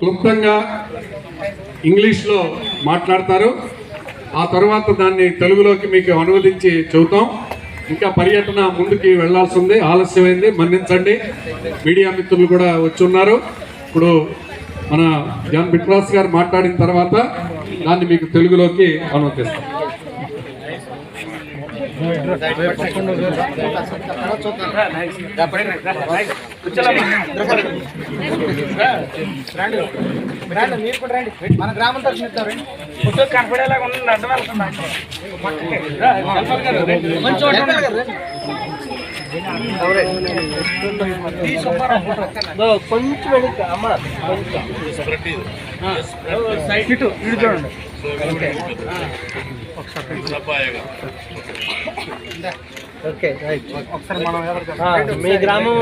క్లుప్తంగా ఇంగ్లీష్లో మాట్లాడతారు. ఆ తర్వాత దాన్ని తెలుగులోకి మీకు అనువదించి చెబుతాం. ఇంకా పర్యటన ముందుకి వెళ్ళాల్సి ఉంది ఆలస్యమైంది మన్నించండి. మీడియా మిత్రులు కూడా వచ్చి ఉన్నారు ఇప్పుడు మన జాన్ బిట్రాస్ గారు మాట్లాడిన తర్వాత దాన్ని మీకు తెలుగులోకి అనువదిస్తాం. మన గ్రామం తరఫున ఇస్తారు కనపడేలాగా ఉండండి అడ్డం కొంచెం వెనక్కి అమ్మ ఇటు ఇటు చూడండి ఓకే రైట్ ఒకసారి మనం మీ గ్రామం